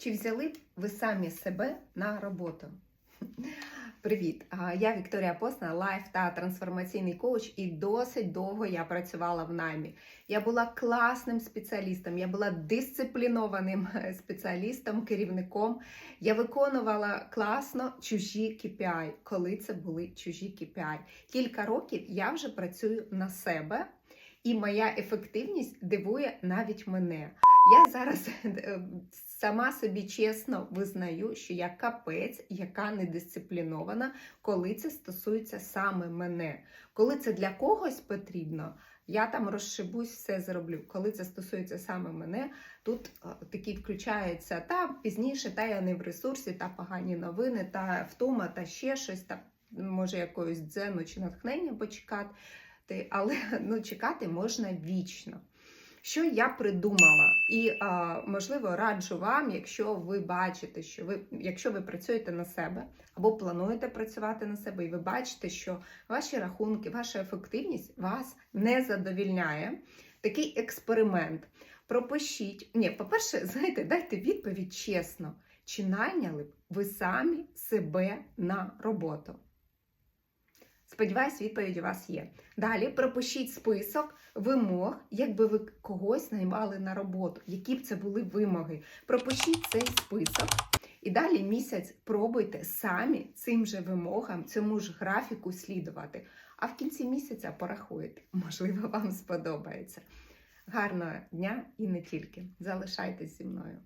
Чи взяли б ви самі себе на роботу? Привіт! Я Вікторія Посна, лайф та трансформаційний коуч, і досить довго я працювала в наймі. Я була класним спеціалістом, я була дисциплінованим е, спеціалістом, керівником. Я виконувала класно чужі KPI, коли це були чужі KPI. Кілька років я вже працюю на себе, і моя ефективність дивує навіть мене. Я зараз е, сама собі чесно визнаю, що я капець, яка недисциплінована, коли це стосується саме мене. Коли це для когось потрібно, я там розшибусь, все зроблю. Коли це стосується саме мене, тут е, такі включаються та пізніше, та я не в ресурсі, та погані новини, та втома, та ще щось, та може якоюсь дзену чи натхнення почекати. Але ну, чекати можна вічно. Що я придумала, і можливо раджу вам, якщо ви бачите, що ви, якщо ви працюєте на себе або плануєте працювати на себе, і ви бачите, що ваші рахунки, ваша ефективність вас не задовільняє. Такий експеримент. Пропишіть. Ні, по-перше, знаєте, дайте відповідь чесно, чи найняли б ви самі себе на роботу? Сподіваюсь, відповідь у вас є. Далі пропишіть список вимог, якби ви когось наймали на роботу, які б це були вимоги. Пропишіть цей список. І далі місяць пробуйте самі цим же вимогам, цьому ж графіку слідувати. А в кінці місяця порахуєте. Можливо, вам сподобається. Гарного дня і не тільки. Залишайтесь зі мною.